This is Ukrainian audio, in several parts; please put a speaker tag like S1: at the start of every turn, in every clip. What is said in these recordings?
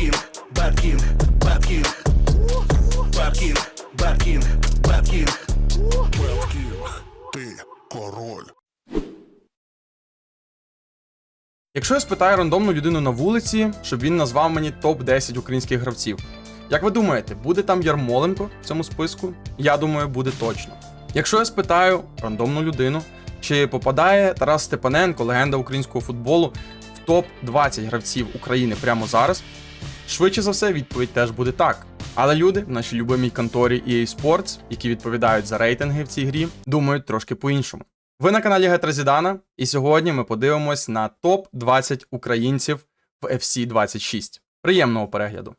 S1: Bad King, Bad King, Bad King.
S2: Беткінг, ти король.
S3: Якщо я спитаю рандомну людину на вулиці, щоб він назвав мені топ-10 українських гравців. Як ви думаєте, буде там Ярмоленко в цьому списку? Я думаю, буде точно. Якщо я спитаю рандомну людину, чи попадає Тарас Степаненко, легенда українського футболу, в топ-20 гравців України прямо зараз, швидше за все, відповідь теж буде так. Але люди в нашій любимій конторі EA Sports, які відповідають за рейтинги в цій грі, думають трошки по-іншому. Ви на каналі Гетразідана, і сьогодні ми подивимось на топ-20 українців в FC 26. Приємного перегляду.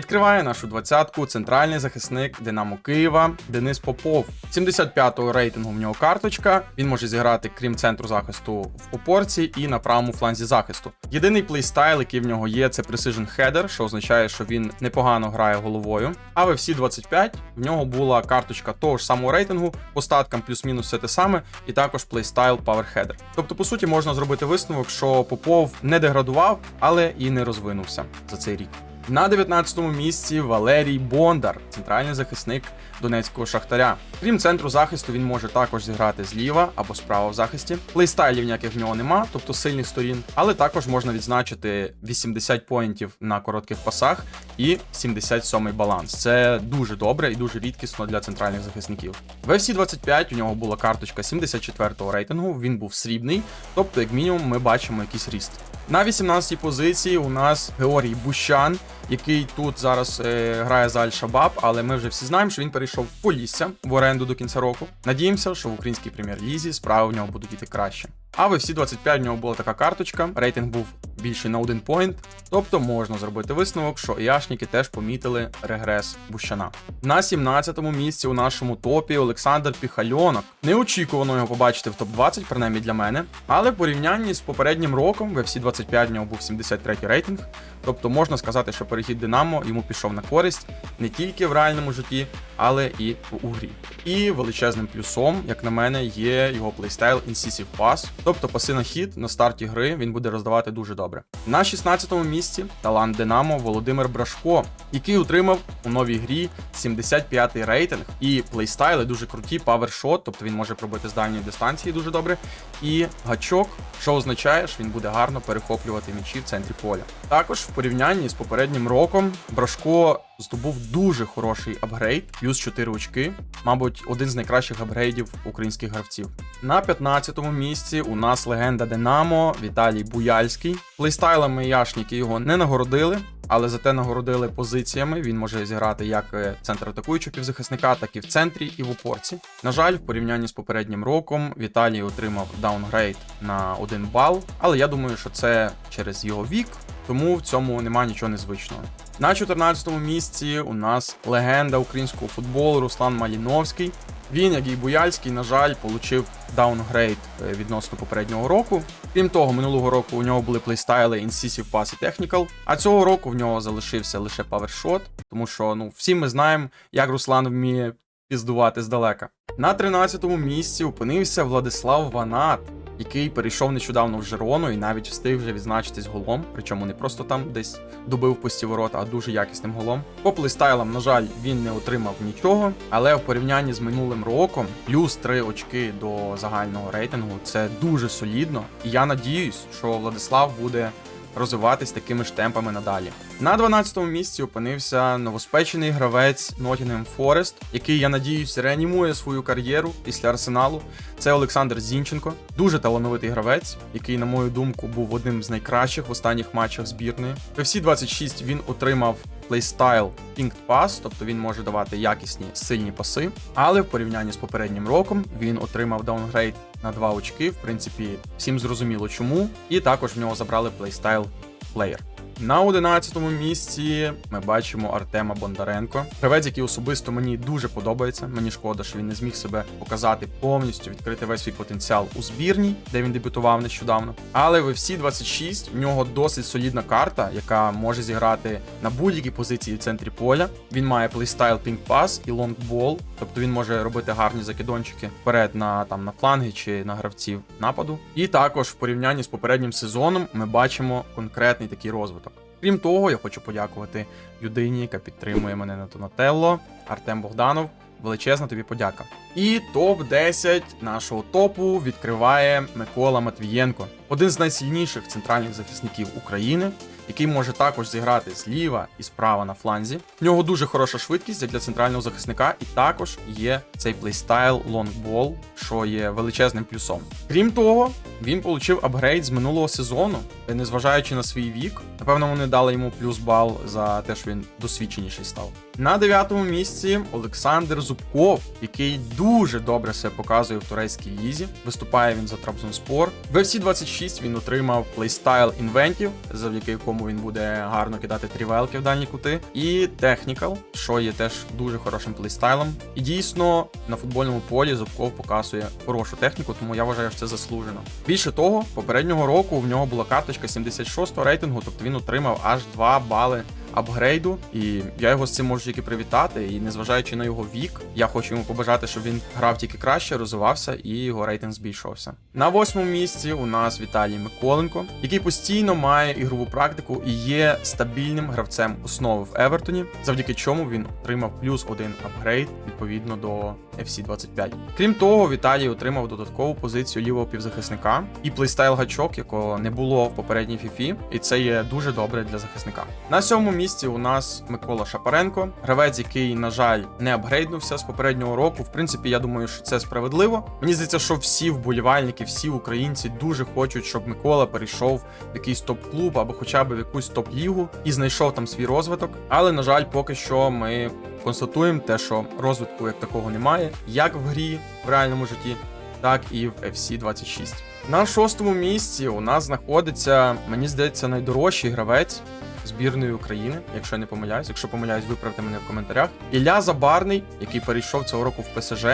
S3: Відкриває нашу двадцятку центральний захисник Динамо Києва Денис Попов. 75-го рейтингу в нього карточка. Він може зіграти крім центру захисту в опорці і на правому фланзі захисту. Єдиний плейстайл, який в нього є, це Precision Header, що означає, що він непогано грає головою. А в FC 25 в нього була карточка того ж самого рейтингу, по статкам плюс-мінус все те саме, і також плейстайл Power Header. Тобто, по суті, можна зробити висновок, що Попов не деградував, але і не розвинувся за цей рік. На 19-му місці Валерій Бондар, центральний захисник донецького шахтаря. Крім центру захисту, він може також зіграти зліва або справа в захисті. Плейстайлів ніяких в нього нема, тобто сильних сторін, але також можна відзначити 80 поінтів на коротких пасах і 77 баланс. Це дуже добре і дуже рідкісно для центральних захисників. В FC 25 у нього була карточка 74-го рейтингу, він був срібний, тобто, як мінімум, ми бачимо якийсь ріст. На 18-й позиції у нас Георгій Бущан, який тут зараз е, грає за Аль-Шабаб, але ми вже всі знаємо, що він перейшов в Полісся в оренду до кінця року. Надіємося, що в українській прем'єр-лізі справи в нього будуть іти краще. А в FC 25 в нього була така карточка, рейтинг був більший на один поінт, тобто можна зробити висновок, що яшники теж помітили регрес Бущана. На 17-му місці у нашому топі Олександр Піхальонок. Неочікувано його побачити в топ-20, принаймні для мене. Але в порівнянні з попереднім роком в FC 25 в нього був 73 рейтинг. Тобто можна сказати, що перехід Динамо йому пішов на користь не тільки в реальному житті, але і в грі. І величезним плюсом, як на мене, є його плейстайл Incisive Pass, тобто паси на хід на старті гри він буде роздавати дуже добре. На 16-му місці талант Динамо Володимир Брашко, який отримав у новій грі 75-й рейтинг і плейстайли дуже круті, павершот, тобто він може пробити з дальньої дистанції дуже добре. І гачок, що означає, що він буде гарно перехоплювати м'ячі в центрі поля. Також в порівнянні з попереднім роком Брашко здобув дуже хороший апгрейд, плюс 4 очки, мабуть, один з найкращих апгрейдів українських гравців. На 15-му місці у нас легенда Динамо Віталій Буяльський. Плейстайлами яшники його не нагородили. Але зате нагородили позиціями. Він може зіграти як е, центр атакуючого півзахисника, так і в центрі, і в опорці. На жаль, в порівнянні з попереднім роком Віталій отримав даунгрейд на 1 бал. Але я думаю, що це через його вік, тому в цьому немає нічого незвичного. На 14-му місці у нас легенда українського футболу Руслан Маліновський. Він, як і Буяльський, на жаль, отримав даунгрейд е, відносно попереднього року. Крім того, минулого року у нього були плейстайли Incisive Pass і Technical, а цього року в нього залишився лише PowerShot, тому що ну всі ми знаємо, як Руслан вміє піздувати здалека. На 13-му місці опинився Владислав Ванат, який перейшов нещодавно в Жерону і навіть встиг вже відзначитись голом, причому не просто там десь добив пусті ворота, а дуже якісним голом. По плейстайлам, на жаль, він не отримав нічого, але в порівнянні з минулим роком плюс 3 очки до загального рейтингу це дуже солідно. І я надіюсь, що Владислав буде розвиватись такими ж темпами надалі. На 12-му місці опинився новоспечений гравець Nottingham Forest, який, я надіюсь, реанімує свою кар'єру після арсеналу. Це Олександр Зінченко, дуже талановитий гравець, який, на мою думку, був одним з найкращих в останніх матчах збірної. В всі 26 він отримав плейстайл Pinged Pass, тобто він може давати якісні сильні паси. Але в порівнянні з попереднім роком він отримав даунгрейд на 2 очки. В принципі, всім зрозуміло чому. І також в нього забрали плейстайл Player. На 11-му місці ми бачимо Артема Бондаренко. Гравець, який особисто мені дуже подобається. Мені шкода, що він не зміг себе показати повністю, відкрити весь свій потенціал у збірній, де він дебютував нещодавно. Але в FC 26 в нього досить солідна карта, яка може зіграти на будь-якій позиції в центрі поля. Він має плейстайл Pink Pass і Ball, тобто він може робити гарні закидончики вперед на там на фланги чи на гравців нападу. І також в порівнянні з попереднім сезоном ми бачимо конкретний такий розвиток. Крім того, я хочу подякувати людині, яка підтримує мене на Донателло, Артем Богданов. Величезна тобі подяка. І топ 10 нашого топу відкриває Микола Матвієнко, один з найсильніших центральних захисників України, який може також зіграти зліва і справа на фланзі. В нього дуже хороша швидкість для центрального захисника, і також є цей плейстайл лонгбол, що є величезним плюсом. Крім того, він отримав апгрейд з минулого сезону, незважаючи на свій вік, напевно, вони дали йому плюс бал за те, що він досвідченіший став. На дев'ятому місці Олександр Зубков, який дуже добре себе показує в турецькій лізі. Виступає він за Трабзонспор. В FC 26 він отримав плейстайл інвентів, завдяки якому він буде гарно кидати трівелки в дальні кути, і Technical, що є теж дуже хорошим плейстайлом. І дійсно на футбольному полі Зубков показує хорошу техніку, тому я вважаю, що це заслужено. Більше того, попереднього року в нього була карточка 76 рейтингу, тобто він отримав аж 2 бали апгрейду, і я його з цим можу тільки привітати. І незважаючи на його вік, я хочу йому побажати, щоб він грав тільки краще, розвивався і його рейтинг збільшувався. На восьмому місці у нас Віталій Миколенко, який постійно має ігрову практику і є стабільним гравцем основи в Евертоні, завдяки чому він отримав плюс один апгрейд відповідно до FC 25. Крім того, Віталій отримав додаткову позицію лівого півзахисника і плейстайл гачок, якого не було в попередній фіфі, і це є дуже добре для захисника. На сьомому місці у нас Микола Шапаренко, гравець, який, на жаль, не апгрейднувся з попереднього року. В принципі, я думаю, що це справедливо. Мені здається, що всі вболівальники, всі українці дуже хочуть, щоб Микола перейшов в якийсь топ-клуб або хоча б в якусь топ-лігу і знайшов там свій розвиток. Але на жаль, поки що ми констатуємо те, що розвитку як такого немає, як в грі в реальному житті, так і в FC 26. На шостому місці у нас знаходиться, мені здається, найдорожчий гравець збірної України, якщо я не помиляюсь. Якщо помиляюсь, виправте мене в коментарях. Ілля Забарний, який перейшов цього року в ПСЖ,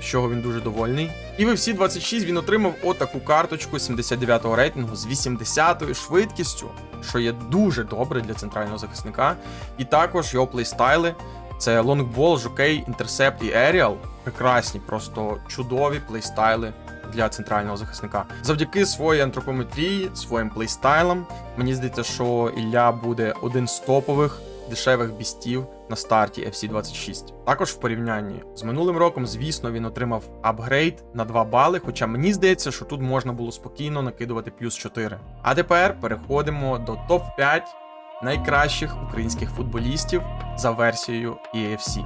S3: з чого він дуже довольний. І в FC 26 він отримав отаку карточку 79-го рейтингу з 80-ю швидкістю, що є дуже добре для центрального захисника. І також його плейстайли. Це лонгбол, жокей, інтерсепт і Aerial. Прекрасні, просто чудові плейстайли для центрального захисника. Завдяки своїй антропометрії, своїм плейстайлам, мені здається, що Ілля буде один з топових дешевих бістів на старті FC 26. Також в порівнянні з минулим роком, звісно, він отримав апгрейд на 2 бали, хоча мені здається, що тут можна було спокійно накидувати плюс 4. А тепер переходимо до топ-5 найкращих українських футболістів за версією EFC.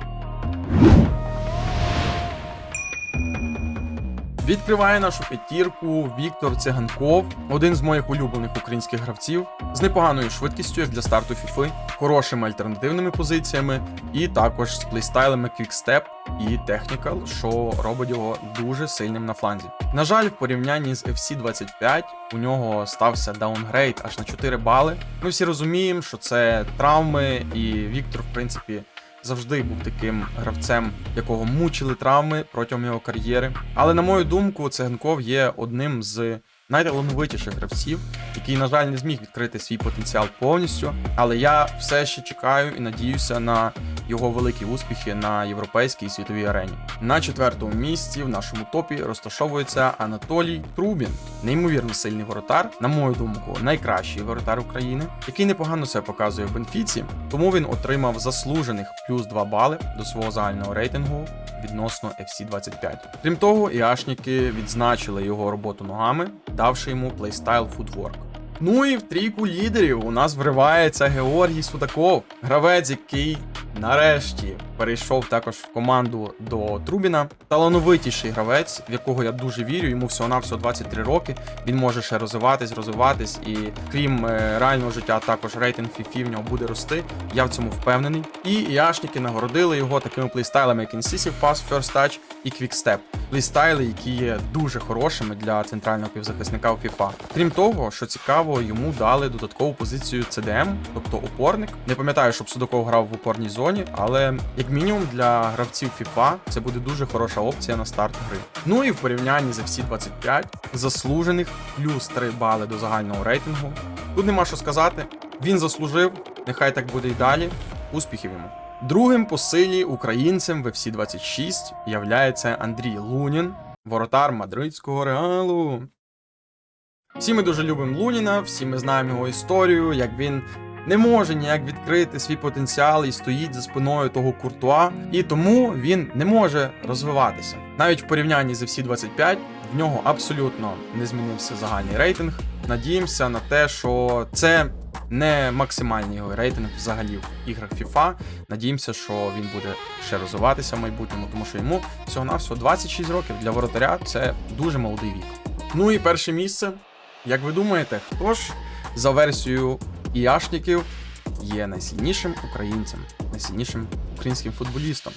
S3: Відкриває нашу п'ятірку Віктор Циганков, один з моїх улюблених українських гравців, з непоганою швидкістю як для старту фіфи, хорошими альтернативними позиціями, і також з плейстайлами Quickstep і Technical, що робить його дуже сильним на фланзі. На жаль, в порівнянні з FC 25 у нього стався даунгрейд аж на 4 бали. Ми всі розуміємо, що це травми, і Віктор, в принципі, завжди був таким гравцем, якого мучили травми протягом його кар'єри. Але на мою думку, Циганков є одним з найталановитіших гравців, який, на жаль, не зміг відкрити свій потенціал повністю. Але я все ще чекаю і надіюся на його великі успіхи на європейській світовій арені. На четвертому місці в нашому топі розташовується Анатолій Трубін, неймовірно сильний воротар, на мою думку, найкращий воротар України, який непогано себе показує в Бенфіці, тому він отримав заслужених плюс 2 бали до свого загального рейтингу відносно FC 25. Крім того, іашники відзначили його роботу ногами, давши йому плейстайл футворк. Ну і в трійку лідерів у нас вривається Георгій Судаков, гравець, який нарешті перейшов також в команду до Трубіна. Талановитіший гравець, в якого я дуже вірю. Йому всього-навсього 23 роки. Він може ще розвиватись, розвиватись, і крім е, реального життя, також рейтинг фіфі в нього буде рости. Я в цьому впевнений. І яшники нагородили його такими плейстайлами, як Incisive Pass, First Touch і Quick Step. Плейстайли, які є дуже хорошими для центрального півзахисника у FIFA. Крім того, що цікаво, йому дали додаткову позицію CDM, тобто опорник. Не пам'ятаю, щоб Судаков грав в опорній зоні, але як мінімум для гравців FIFA це буде дуже хороша опція на старт гри. Ну і в порівнянні з FC 25 заслужених плюс 3 бали до загального рейтингу. Тут нема що сказати. Він заслужив, нехай так буде і далі. Успіхів йому. Другим по силі українцем в FC 26 являється Андрій Лунін, воротар мадридського реалу. Всі ми дуже любимо Луніна, всі ми знаємо його історію, як він не може ніяк відкрити свій потенціал і стоїть за спиною того куртуа, і тому він не може розвиватися. Навіть в порівнянні з FC 25 в нього абсолютно не змінився загальний рейтинг. Надіємося на те, що це не максимальний його рейтинг взагалі в іграх FIFA. Надіємося, що він буде ще розвиватися в майбутньому, тому що йому всього-навсього 26 років для воротаря це дуже молодий вік. Ну і перше місце. Як ви думаєте, хто ж за версією Іашників є найсильнішим українцем, найсильнішим українським футболістом?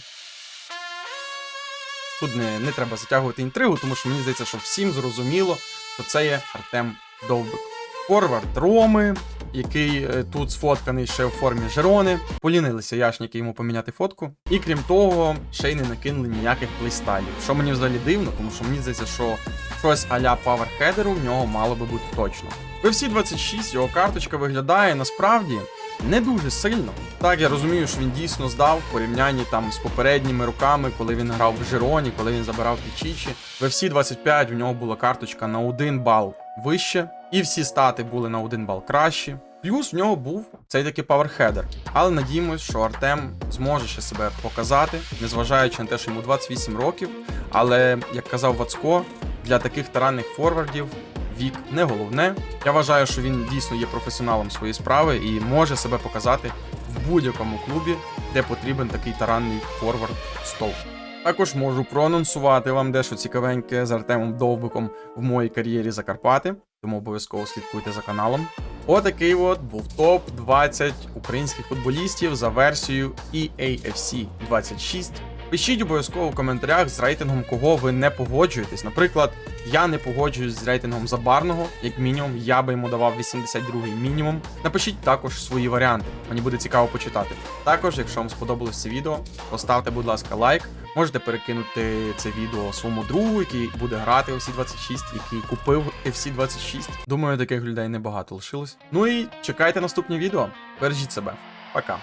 S3: Тут не, не треба затягувати інтригу, тому що мені здається, що всім зрозуміло, що це є Артем Довбик. Форвард Роми, який е, тут сфотканий ще в формі Жерони. Полінилися яшники йому поміняти фотку. І крім того, ще й не накинули ніяких плейстайлів. Що мені взагалі дивно, тому що мені здається, що щось а-ля паверхедеру в нього мало би бути точно. В FC 26 його карточка виглядає насправді не дуже сильно. Так, я розумію, що він дійсно здав в порівнянні там з попередніми роками, коли він грав в Жироні, коли він забирав Пічічі. В FC 25 в нього була карточка на 1 бал вище, і всі стати були на 1 бал кращі. Плюс в нього був цей такий паверхедер. Але надіємось, що Артем зможе ще себе показати, незважаючи на те, що йому 28 років. Але, як казав Вацко, для таких таранних форвардів вік не головне. Я вважаю, що він дійсно є професіоналом своєї справи і може себе показати в будь-якому клубі, де потрібен такий таранний форвард стовп. Також можу проанонсувати вам дещо цікавеньке з Артемом Довбиком в моїй кар'єрі за Карпати, тому обов'язково слідкуйте за каналом. Отакий от був топ 20 українських футболістів за версією EAFC 26. Пишіть обов'язково в коментарях з рейтингом, кого ви не погоджуєтесь. Наприклад, я не погоджуюсь з рейтингом Забарного, як мінімум, я би йому давав 82-й мінімум. Напишіть також свої варіанти, мені буде цікаво почитати. Також, якщо вам сподобалось це відео, поставте, будь ласка, лайк. Можете перекинути це відео своєму другу, який буде грати FC 26, який купив FC 26. Думаю, таких людей небагато лишилось. Ну і чекайте наступні відео. Бережіть себе. Пока.